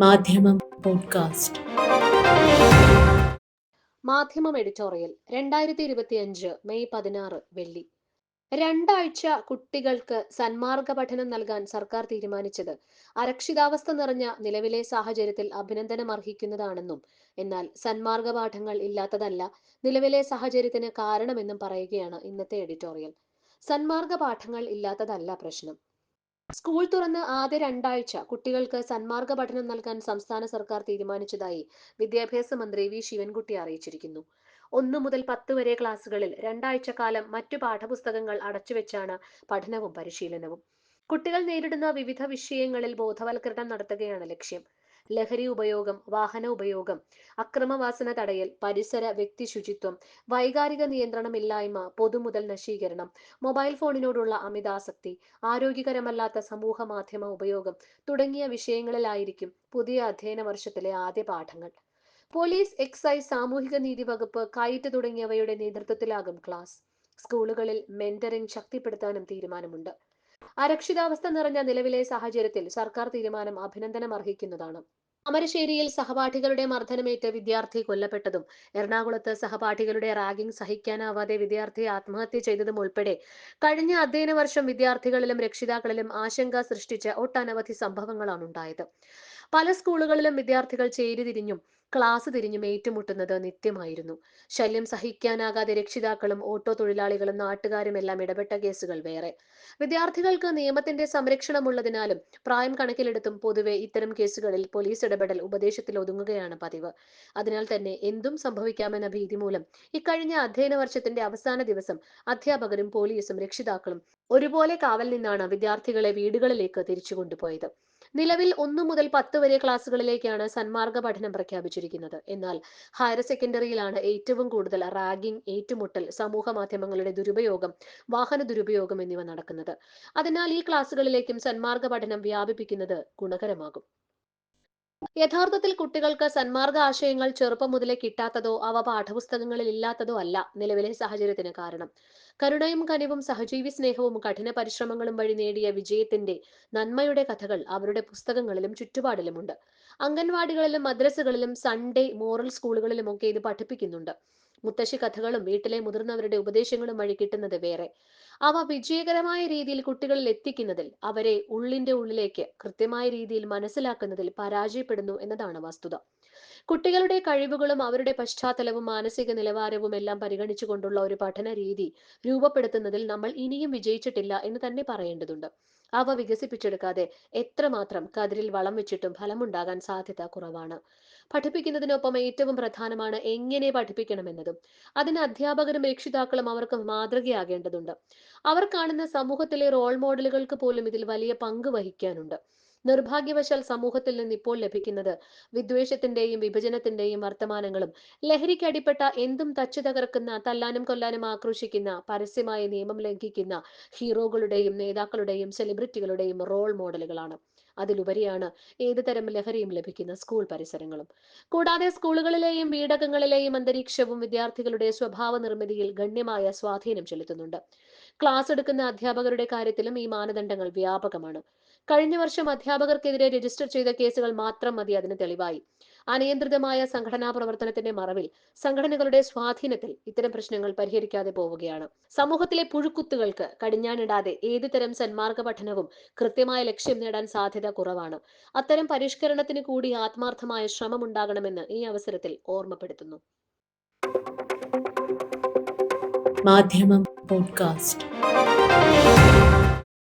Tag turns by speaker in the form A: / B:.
A: മാധ്യമം പോഡ്കാസ്റ്റ്.
B: മാധ്യമം എഡിറ്റോറിയൽ രണ്ടായിരത്തി ഇരുപത്തിയഞ്ച് മെയ് പതിനാറ് വെള്ളി. രണ്ടാഴ്ച കുട്ടികൾക്ക് സന്മാർഗ പഠനം നൽകാൻ സർക്കാർ തീരുമാനിച്ചത് അരക്ഷിതാവസ്ഥ നിറഞ്ഞ നിലവിലെ സാഹചര്യത്തിൽ അഭിനന്ദനം അർഹിക്കുന്നതാണെന്നും എന്നാൽ സന്മാർഗ പാഠങ്ങൾ ഇല്ലാത്തതല്ല നിലവിലെ സാഹചര്യത്തിന് കാരണമെന്നും പറയുകയാണ് ഇന്നത്തെ എഡിറ്റോറിയൽ. സന്മാർഗ പാഠങ്ങൾ ഇല്ലാത്തതല്ല പ്രശ്നം. സ്കൂൾ തുറന്ന് ആദ്യ രണ്ടാഴ്ച കുട്ടികൾക്ക് സന്മാർഗ പഠനം നൽകാൻ സംസ്ഥാന സർക്കാർ തീരുമാനിച്ചതായി വിദ്യാഭ്യാസ മന്ത്രി വി. ശിവൻകുട്ടി അറിയിച്ചിരിക്കുന്നു. ഒന്നു മുതൽ പത്ത് വരെ ക്ലാസ്സുകളിൽ രണ്ടാഴ്ച കാലം മറ്റു പാഠപുസ്തകങ്ങൾ അടച്ചുവെച്ചാണ് പഠനവും പരിശീലനവും. കുട്ടികൾ നേരിടുന്ന വിവിധ വിഷയങ്ങളിൽ ബോധവൽക്കരണം നടത്തുകയാണ് ലക്ഷ്യം. ലഹരി ഉപയോഗം വാഹന ഉപയോഗം അക്രമവാസന തടയൽ പരിസര വ്യക്തി ശുചിത്വം വൈകാരിക നിയന്ത്രണമില്ലായ്മ പൊതുമുതൽ നശീകരണം മൊബൈൽ ഫോണിനോടുള്ള അമിതാസക്തി ആരോഗ്യകരമല്ലാത്ത സമൂഹ മാധ്യമ ഉപയോഗം തുടങ്ങിയ വിഷയങ്ങളിലായിരിക്കും പുതിയ അധ്യയന വർഷത്തിലെ ആദ്യ പാഠങ്ങൾ. പോലീസ് എക്സൈസ് സാമൂഹിക നീതി വകുപ്പ് കയറ്റ് തുടങ്ങിയവയുടെ നേതൃത്വത്തിലാകും ക്ലാസ്. സ്കൂളുകളിൽ മെന്ററിംഗ് ശക്തിപ്പെടുത്താനും തീരുമാനമുണ്ട്. അരക്ഷിതാവസ്ഥ നിറഞ്ഞ നിലവിലെ സാഹചര്യത്തിൽ സർക്കാർ തീരുമാനം അഭിനന്ദനം അർഹിക്കുന്നതാണ് അമരശ്ശേരിയിൽ സഹപാഠികളുടെ മർദ്ദനമേറ്റ് വിദ്യാർത്ഥി കൊല്ലപ്പെട്ടതും എറണാകുളത്ത് സഹപാഠികളുടെ റാഗിംഗ് സഹിക്കാനാവാതെ വിദ്യാർത്ഥി ആത്മഹത്യ ചെയ്തതും ഉൾപ്പെടെ കഴിഞ്ഞ അധ്യയന വർഷം വിദ്യാർത്ഥികളിലും രക്ഷിതാക്കളിലും ആശങ്ക സൃഷ്ടിച്ച ഒട്ടനവധി സംഭവങ്ങളാണ് ഉണ്ടായത് പല സ്കൂളുകളിലും വിദ്യാർത്ഥികൾ ചേരിതിരിഞ്ഞും ക്ലാസ് തിരിഞ്ഞും ഏറ്റുമുട്ടുന്നത് നിത്യമായിരുന്നു. ശല്യം സഹിക്കാനാകാതെ രക്ഷിതാക്കളും ഓട്ടോ തൊഴിലാളികളും നാട്ടുകാരും എല്ലാം ഇടപെട്ട കേസുകൾ വേറെ. വിദ്യാർത്ഥികൾക്ക് നിയമത്തിന്റെ സംരക്ഷണമുള്ളതിനാലും പ്രായം കണക്കിലെടുത്തും പൊതുവെ ഇത്തരം കേസുകളിൽ പോലീസ് ഇടപെടൽ ഉപദേശത്തിൽ ഒതുങ്ങുകയാണ് പതിവ്. അതിനാൽ തന്നെ എന്തും സംഭവിക്കാമെന്ന ഭീതി മൂലം ഇക്കഴിഞ്ഞ അധ്യയന വർഷത്തിന്റെ അവസാന ദിവസം അധ്യാപകരും പോലീസും രക്ഷിതാക്കളും ഒരുപോലെ കാവൽ നിന്നാണ് വിദ്യാർത്ഥികളെ വീടുകളിലേക്ക് തിരിച്ചു കൊണ്ടുപോയത്. നിലവിൽ ഒന്നു മുതൽ പത്ത് വരെ ക്ലാസ്സുകളിലേക്കാണ് സന്മാർഗ പഠനം പ്രഖ്യാപിച്ചിരിക്കുന്നത്. എന്നാൽ ഹയർ സെക്കൻഡറിയിലാണ് ഏറ്റവും കൂടുതൽ റാഗിംഗ് ഏറ്റുമുട്ടൽ സമൂഹ മാധ്യമങ്ങളുടെ ദുരുപയോഗം വാഹന ദുരുപയോഗം എന്നിവ നടക്കുന്നത്. അതിനാൽ ഈ ക്ലാസ്സുകളിലേക്കും സന്മാർഗ പഠനം വ്യാപിപ്പിക്കുന്നത് ഗുണകരമാകും. യഥാർത്ഥത്തിൽ കുട്ടികൾക്ക് സന്മാർഗ ആശയങ്ങൾ ചെറുപ്പം മുതലേ കിട്ടാത്തതോ അവ പാഠപുസ്തകങ്ങളിൽ ഇല്ലാത്തതോ അല്ല നിലവിലെ സാഹചര്യത്തിന് കാരണം. കരുണയും കനിവും സഹജീവി സ്നേഹവും കഠിന പരിശ്രമങ്ങളും വഴി നേടിയ വിജയത്തിന്റെ നന്മയുടെ കഥകൾ അവരുടെ പുസ്തകങ്ങളിലും ചുറ്റുപാടിലുമുണ്ട്. അംഗൻവാടികളിലും മദ്രസകളിലും സൺഡേ മോറൽ സ്കൂളുകളിലുമൊക്കെ ഇത് പഠിപ്പിക്കുന്നുണ്ട്. മുത്തശ്ശി കഥകളും വീട്ടിലെ മുതിർന്നവരുടെ ഉപദേശങ്ങളും വഴി കിട്ടുന്നത് വേറെ. അവ വിജയകരമായ രീതിയിൽ കുട്ടികളിൽ എത്തിക്കുന്നതിൽ അവരെ ഉള്ളിന്റെ ഉള്ളിലേക്ക് കൃത്യമായ രീതിയിൽ മനസ്സിലാക്കുന്നതിൽ പരാജയപ്പെടുന്നു എന്നതാണ് വസ്തുത. കുട്ടികളുടെ കഴിവുകളും അവരുടെ പശ്ചാത്തലവും മാനസിക നിലവാരവും എല്ലാം പരിഗണിച്ചുകൊണ്ടുള്ള ഒരു പഠന രീതി രൂപപ്പെടുത്തുന്നതിൽ നമ്മൾ ഇനിയും വിജയിച്ചിട്ടില്ല എന്ന് തന്നെ പറയേണ്ടതുണ്ട്. അവ വികസിപ്പിച്ചെടുക്കാതെ എത്രമാത്രം കതിരിൽ വളം വെച്ചിട്ടും ഫലമുണ്ടാകാൻ സാധ്യത കുറവാണ്. പഠിപ്പിക്കുന്നതിനൊപ്പം ഏറ്റവും പ്രധാനമാണ് എങ്ങനെ പഠിപ്പിക്കണമെന്നതും. അതിന് അധ്യാപകരും രക്ഷിതാക്കളും അവർക്ക് മാതൃകയാകേണ്ടതുണ്ട്. അവർ കാണുന്ന സമൂഹത്തിലെ റോൾ മോഡലുകൾക്ക് പോലും ഇതിൽ വലിയ പങ്ക് വഹിക്കാനുണ്ട്. നിർഭാഗ്യവശാൽ സമൂഹത്തിൽ നിന്ന് ഇപ്പോൾ ലഭിക്കുന്നത് വിദ്വേഷത്തിന്റെയും വിഭജനത്തിന്റെയും വർത്തമാനങ്ങളും ലഹരിക്കടിപ്പെട്ട എന്തും തച്ചു തകർക്കുന്ന തല്ലാനും കൊല്ലാനും ആക്രോശിക്കുന്ന പരസ്യമായ നിയമം ലംഘിക്കുന്ന ഹീറോകളുടെയും നേതാക്കളുടെയും സെലിബ്രിറ്റികളുടെയും റോൾ മോഡലുകളാണ് അതിലുപരിയാണ് ഏത് തരം ലഹരിയും ലഭിക്കുന്ന സ്കൂൾ പരിസരങ്ങളും. കൂടാതെ സ്കൂളുകളിലെയും വീടകങ്ങളിലെയും അന്തരീക്ഷവും വിദ്യാർത്ഥികളുടെ സ്വഭാവ നിർമ്മിതിയിൽ ഗണ്യമായ സ്വാധീനം ചെലുത്തുന്നുണ്ട്. ക്ലാസ് എടുക്കുന്ന അധ്യാപകരുടെ കാര്യത്തിലും ഈ മാനദണ്ഡങ്ങൾ വ്യാപകമാണ്. കഴിഞ്ഞ വർഷം അധ്യാപകർക്കെതിരെ രജിസ്റ്റർ ചെയ്ത കേസുകൾ മാത്രം മതി അതിന് തെളിവായി. അനിയന്ത്രിതമായ സംഘടനാ പ്രവർത്തനത്തിന്റെ മറവിൽ സംഘടനകളുടെ സ്വാധീനത്തിൽ ഇത്തരം പ്രശ്നങ്ങൾ പരിഹരിക്കാതെ പോവുകയാണ്. സമൂഹത്തിലെ പുഴുക്കുത്തുകൾക്ക് കടിഞ്ഞാണിടാതെ ഏതുതരം സന്മാർഗ പഠനവും കൃത്യമായ ലക്ഷ്യം നേടാൻ സാധ്യത കുറവാണ്. അത്തരം പരിഷ്കരണത്തിന് കൂടി ആത്മാർത്ഥമായ ശ്രമം ഉണ്ടാകണമെന്ന് ഈ അവസരത്തിൽ ഓർമ്മപ്പെടുത്തുന്നു.
A: മാധ്യമം പോഡ്കാസ്റ്റ്.